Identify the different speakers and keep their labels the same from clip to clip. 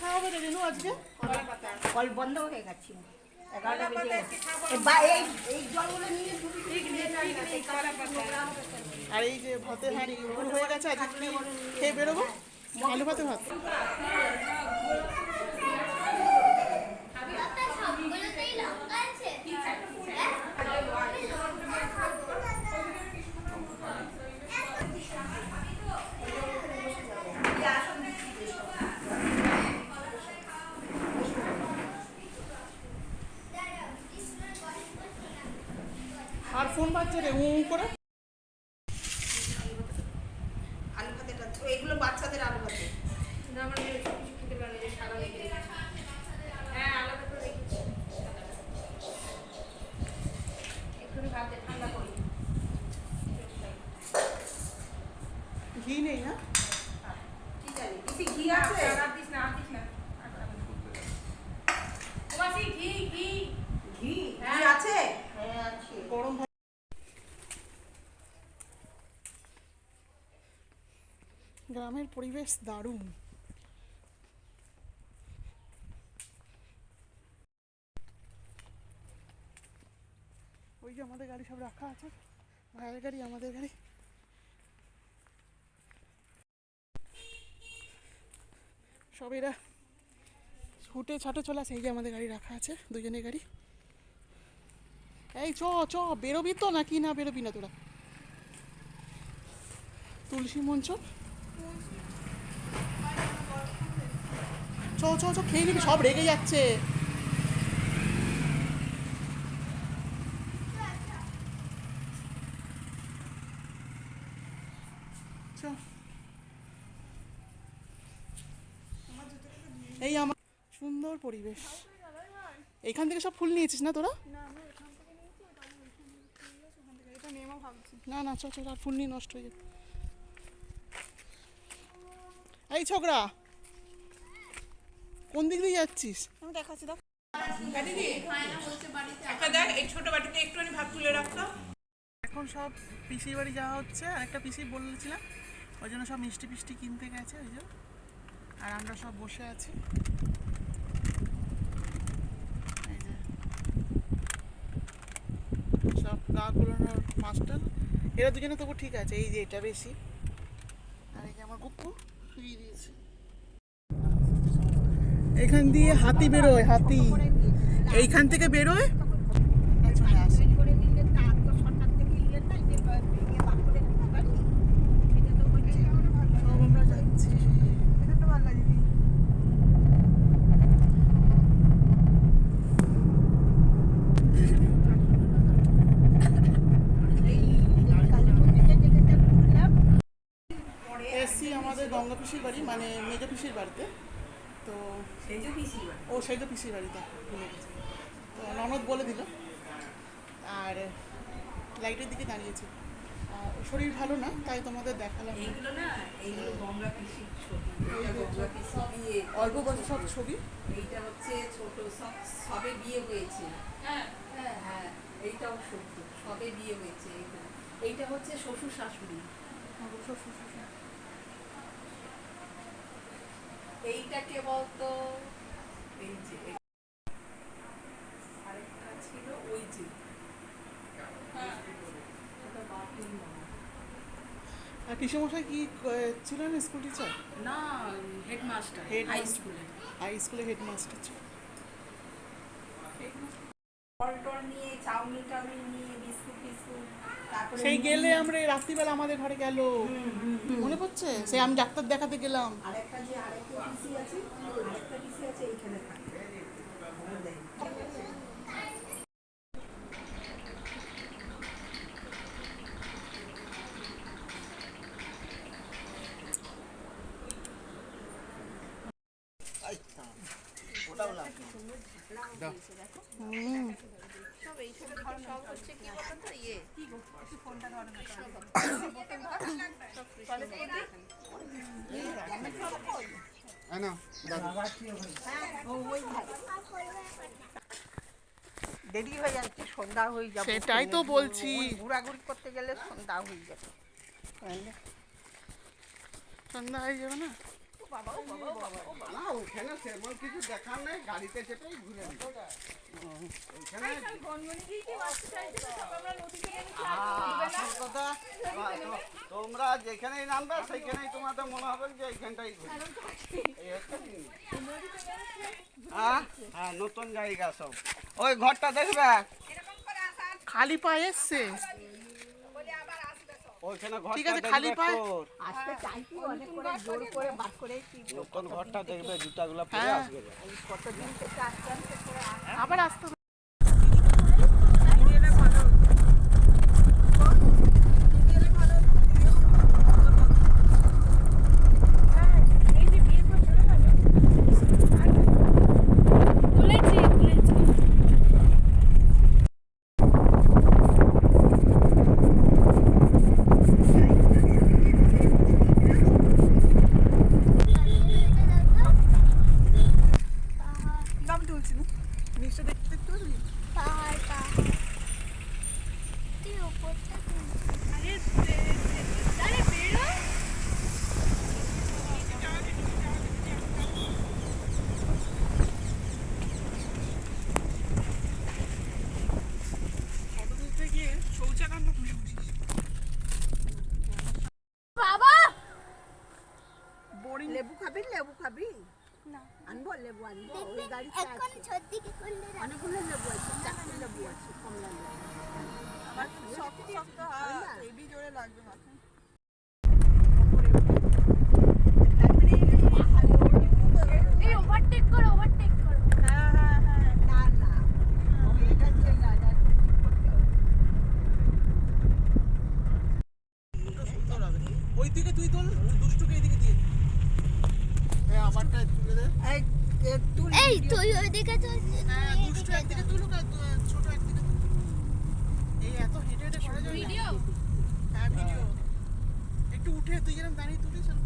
Speaker 1: খাওয়াবে রেনু আজকে?
Speaker 2: কল বন্ধ হয়ে গেছে।
Speaker 1: আর এই যে ভাতের হাঁড়ি হয়ে গেছে আজকে খেয়ে বেরোবো? আলু ভাতে ভাত?
Speaker 2: parte de
Speaker 1: un coral. গ্রামের পরিবেশ দারুণ। ওই যে আমাদের গাড়ি সব রাখা আছে, ভাইয়ের গাড়ি, আমাদের গাড়ি। সব এরা ছুটে ছাটে চলে আসে, এই যে আমাদের গাড়ি রাখা আছে, দুজনের গাড়ি। এই চ চ, বেরোবি তো নাকি? না বেরোবি না তোরা। তুলসী মঞ্চ। চ চ চ খেয়ে নিবি, সব রেগে যাচ্ছে। এই আমার সুন্দর পরিবেশ। এখান থেকে সব ফুল নিয়েছিস না তোরা? না না চ চ ফুল নিয়ে নষ্ট হয়ে যাবে। এই ছোকরা কোন দিক দিয়ে যাচ্ছিস? আমি দেখাচ্ছি দেখ
Speaker 3: এই ছোট একটুখানি ভাত তুলে রাখতো
Speaker 1: এখন সব পিসির বাড়ি যাওয়া হচ্ছে আর একটা পিসি বলেছিলাম ওই জন্য সব মিষ্টি ফিষ্টি কিনতে গেছে ওই জন্য আর আমরা সব বসে আছি। এই যে। সব গা গুলোনোর মাস্টার। এরা দুজনে তবু ঠিক আছে এই যে এটা বেশি। আর এই যে আমার গুপ্পু শুয়ে দিয়েছে। এখান দিয়ে হাতি বেরোয় হাতি। এইখান থেকে বেরোয় আর চলে আসে
Speaker 2: করে দিলে তার তো সরকার থেকে ইয়ে নাই যে ভেঙে বাদ করে দিতে পারি এটা তো হচ্ছে
Speaker 1: সব আমরা যাচ্ছি
Speaker 2: এটা তো ভালো লাগে
Speaker 1: এসছি আমাদের গঙ্গা পিসির বাড়ি মানে মেজ পিসির বাড়িতে তো সেজ পিসির বাড়িতে ভুলে গেছি। তো ননদ বলে দিল আর লাইটের দিকে দাঁড়িয়েছে। শরীর ভালো না তাই তোমাদের দেখালাম
Speaker 3: এইগুলো না এইগুলো গঙ্গা পিসির ছবি। গঙ্গা পিসি
Speaker 1: অল্প বয়সে সব ছবি।
Speaker 3: এইটা হচ্ছে ছোট সব সবে বিয়ে হয়েছে। হ্যাঁ হ্যাঁ। হ্যাঁ এইটাও সত্য সবে বিয়ে হয়েছে এইটা এইটা হচ্ছে শ্বশুর শাশুড়ি। এইটা কে বলতো? এই যে আরেকটা ছিল ওই যে। হ্যাঁ
Speaker 1: পিসেমশাই কি ছিলেন স্কুল টিচার
Speaker 3: না হেডমাস্টার
Speaker 1: হেড
Speaker 3: হাই স্কুলে
Speaker 1: হাই স্কুলে হেডমাস্টার ছিল।
Speaker 3: টল নিয়ে চাউমিন টাউমিন নিয়ে বিস্কুট ফিস্কুট তারপরে
Speaker 1: সেই গেলে আমরা এই রাত্রিবেলা আমাদের ঘরে গেল। মনে পড়ছে? সেই আমি ডাক্তার দেখাতে গেলাম।
Speaker 3: আরেকটা যে আরেকটা পিসি আছে আরেকটা পিসি আছে এইখানে থাকে। ওরা দেয়।
Speaker 1: হুম।
Speaker 2: দেরি হয়ে যাচ্ছে সন্ধ্যা হয়ে যাবে
Speaker 1: সেটাই তো বলছি।
Speaker 2: ঘোরাঘুরি করতে গেলে সন্ধ্যা হয়ে যাবে
Speaker 1: সন্ধ্যা হয়ে যাবে না
Speaker 2: বাবা ও বাবা ও বাবা ও বাবা। ও
Speaker 4: এখানে তেমন কিছু দেখার নেই গাড়িতে ঘুরে নিই। এখানে আসল কথা তো- তোমরা যেখানেই নামবে সেইখানেই তোমাদের মনে হবে যে এইখানটাই ঘুরি। হ্যাঁ হ্যাঁ নতুন জায়গা সব। ওই ঘরটা দেখবে?
Speaker 1: খালি পায়ে এসছে। ঠিক
Speaker 4: ঘরটা
Speaker 1: আছে, খালি
Speaker 4: দেখবে
Speaker 1: পায়ে।
Speaker 2: চাইছি অনেক করে জোর করে বাদ করে কি
Speaker 4: নতুন ঘরটা দেখবে জুতাগুলো পরে
Speaker 1: হ্যাঁ।
Speaker 4: আসবে
Speaker 2: কতদিন থেকে আসতে আসতে করে
Speaker 1: আবার আসতে হবে।
Speaker 5: খুলেছি খুলেছি
Speaker 1: দাম তুলছি না নিচটা দেখতে দেখতে পারবি
Speaker 5: পাহাড় পাহাড় তুই ওপরটা আরে আরে বেরো
Speaker 1: কত দূর থেকে শৌচাগার খুশি খুশিস
Speaker 5: বাবা
Speaker 1: বোরিং
Speaker 2: লেবু খাবি লেবু খাবি
Speaker 5: না
Speaker 2: আনব লেবু আনব
Speaker 5: এখন
Speaker 2: আছে
Speaker 5: করলে
Speaker 2: অনেকগুলো লেবু আছে চারটে লেবু আছে কমলা লেবু
Speaker 1: শক্ত শক্ত হাত জোরে লাগবে মাথায়।
Speaker 5: ওভারটেক করো ওভারটেক করো।
Speaker 1: হ্যাঁ হ্যাঁ হ্যাঁ। ওই দিকে তুই তোল দুষ্টুকে এইদিকে দিয়ে
Speaker 4: হ্যাঁ আমারটা তুলে দে।
Speaker 2: এই তুই
Speaker 5: ওইদিকে তো
Speaker 1: হ্যাঁ একদিকে তুলুক আর ছোট একদিকে এই এত হেঁটে হেঁটে করা ভিডিও? হ্যাঁ ভিডিও। একটু উঠে তুই যেরকম দাঁড়িয়ে তুলিস আর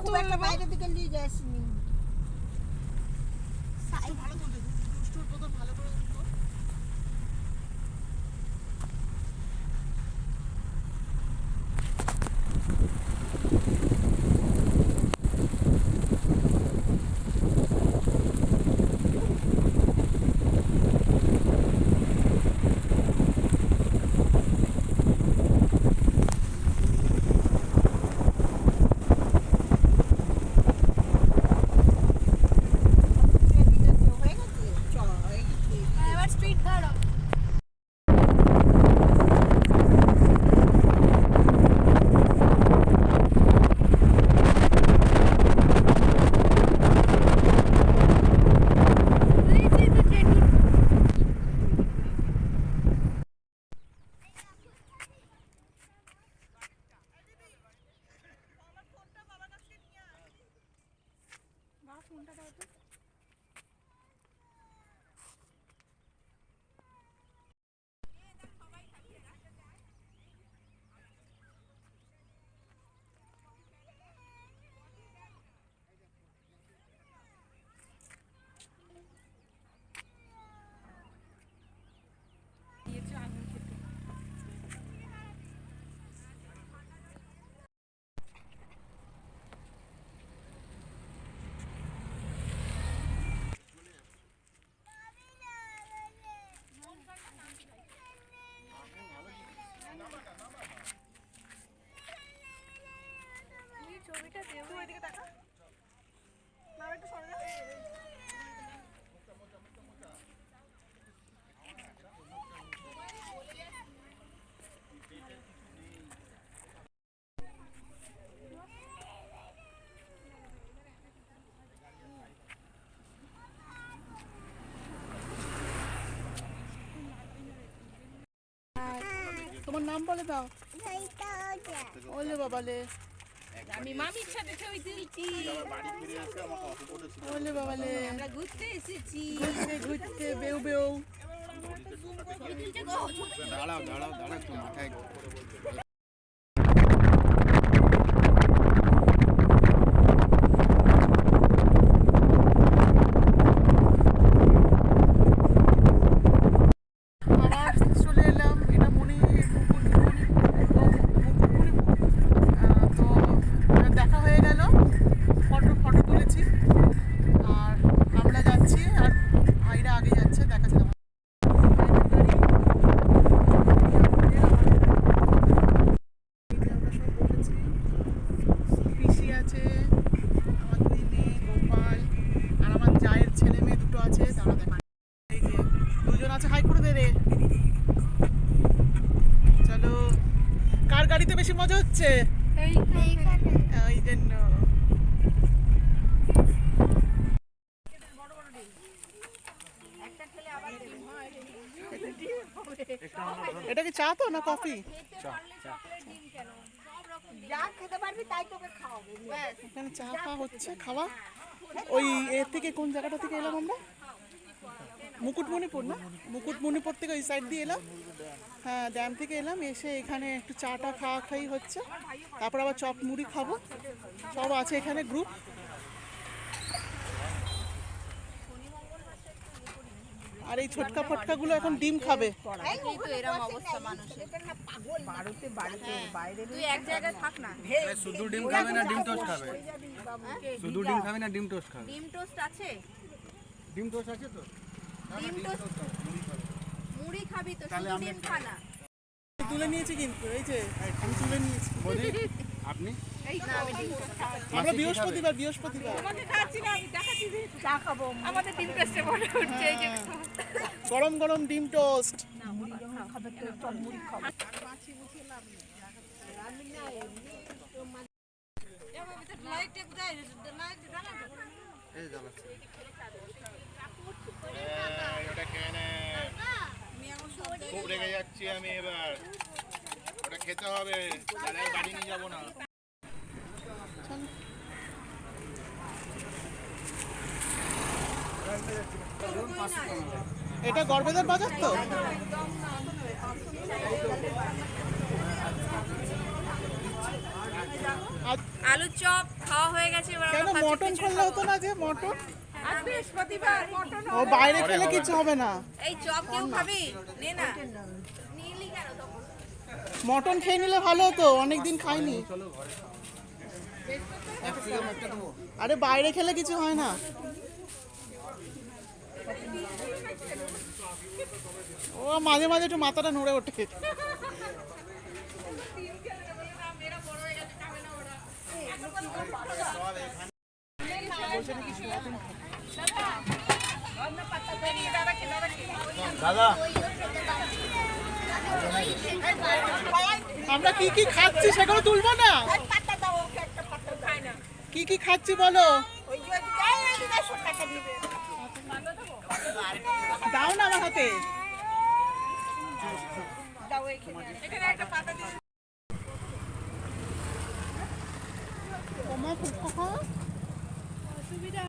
Speaker 1: তুল
Speaker 2: একটা বাইরে দিকে নিয়ে যাসনি
Speaker 1: ভালো তুলতে দুষ্টুর প্রথম ভালো করে নাম বলে দাও। ওলে বাবালে
Speaker 3: আমি মামির সাথে ছবি তুলছি
Speaker 1: ওলে বাবালে
Speaker 3: আমরা ঘুরতে এসেছি।
Speaker 1: ঘুরতে ঘুরতে বেউ বেউ।
Speaker 4: দাঁড়াও দাঁড়াও দাঁড়াও মাথায়
Speaker 1: আবার চলে এলাম এটা মনে তো দেখা হয়ে গেল ফটো ফটো তুলেছি বেশি মজা হচ্ছে? এটা কি চা তো না কফি? চা খাওয়া হচ্ছে, খাওয়া? ওই এর থেকে কোন জায়গাটা থেকে এলাম আমরা? মুকুটমণিপুর না? মুকুটমণিপুর থেকে ওই সাইড দিয়ে এলাম। হ্যাঁ ড্যাম থেকে এলাম। এসে এখানে একটু চাটা খাওয়া খাই হচ্ছে। তারপর আবার চপ মুড়ি খাব। সব আছে এখানে গ্রুপ আর এই ছোটকা ফটকাগুলো এখন ডিম খাবে।
Speaker 5: এরকম অবস্থা মানুষের। তুই এক জায়গায় থাক না।
Speaker 6: শুধু ডিম খাবে না ডিম টোস্ট খাবে? শুধু ডিম খাবে না ডিম টোস্ট খাবে?
Speaker 5: ডিম টোস্ট আছে?
Speaker 6: ডিম টোস্ট আছে তো?
Speaker 5: ডিম টোস্ট। মুড়ি খাবি তো শুধু ডিম খা
Speaker 1: তুলে নিয়েছি কিন্তু এই যে আমি তুলে নিয়েছি।
Speaker 6: বলি আপনি?
Speaker 1: আমরা বৃহস্পতিবার বৃহস্পতিবার।
Speaker 2: চা খাব।
Speaker 5: আমাদের ডিম টোস্টে মনে হচ্ছে এই যে
Speaker 1: গরম গরম ডিম টোস্ট।
Speaker 2: খাবে তো চল মুড়ি খাব।
Speaker 7: ওটা খেয়ে নে খুব রেগে যাচ্ছি আমি এবার। ওটা খেতে হবে বাড়ি নিয়ে যাব না।
Speaker 1: এটা গর্বেদার বাজার তো?
Speaker 5: আলুর চপ খাওয়া হয়ে গেছে এবার
Speaker 1: মটন করলে হতো না যে মটন?
Speaker 5: বৃহস্পতিবার মটন
Speaker 1: ও বাইরে খেলে কিছু হবে না।
Speaker 5: এই চপ কেউ খাবি? নে না। নিলি কেন
Speaker 1: মটন খেয়ে নিলে ভালো হতো অনেকদিন খাইনি। আরে বাইরে খেলে কিছু হয় না। ও মাঝে মাঝে একটু মাথাটা নড়ে ওঠে।
Speaker 7: দাদা
Speaker 1: আমরা কি কি খাচ্ছি সেগুলো তুলবো না? কি কি খাচ্ছি বলো? দাও না আমার হাতে।
Speaker 2: দাও